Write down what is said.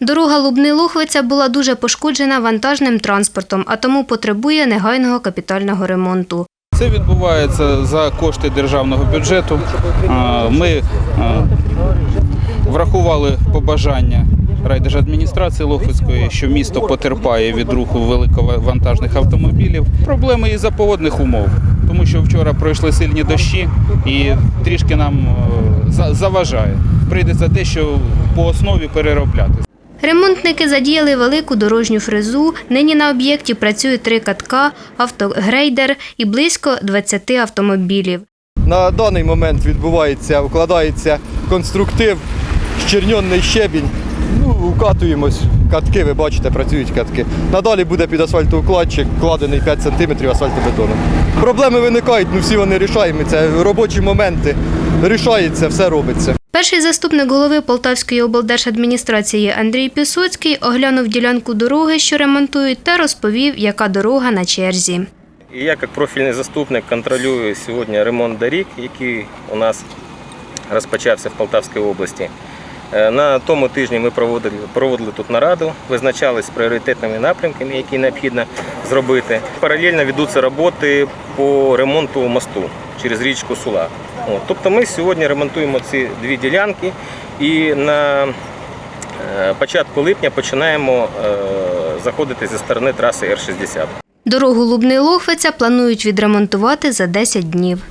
Дорога Лубни-Лухвиця була дуже пошкоджена вантажним транспортом, а тому потребує негайного капітального ремонту. Це відбувається за кошти державного бюджету. Ми врахували побажання райдержадміністрації Лохвицької, що місто потерпає від руху великовантажних автомобілів. Проблеми із-за погодних умов, тому що вчора пройшли сильні дощі і трішки нам е, за- заважає. Прийдеться дещо по основі переробляти. Ремонтники задіяли велику дорожню фрезу. Нині на об'єкті працюють три катка, автогрейдер і близько 20 автомобілів. На даний момент відбувається, вкладається конструктив, щерньонний щебінь. Ну, укатуємось. Катки, ви бачите, працюють катки. Надалі буде під асфальтоукладчик, вкладений 5 см асфальтобетону. Проблеми виникають, ну всі вони рішаємо. Це робочі моменти. Рішається, все робиться. Перший заступник голови Полтавської облдержадміністрації Андрій Пісоцький оглянув ділянку дороги, що ремонтують, та розповів, яка дорога на черзі. Я, як профільний заступник, контролюю сьогодні ремонт доріг, який у нас розпочався в Полтавській області. Е, На тому тижні ми проводили, проводили тут нараду, визначались пріоритетними напрямками, які необхідно зробити. Паралельно ведуться роботи по ремонту мосту через річку Сула. От, Тобто ми сьогодні ремонтуємо ці дві ділянки і на е, початку липня починаємо е, заходити зі сторони траси Р-60. Дорогу Лубни-Лохвиця планують відремонтувати за 10 днів.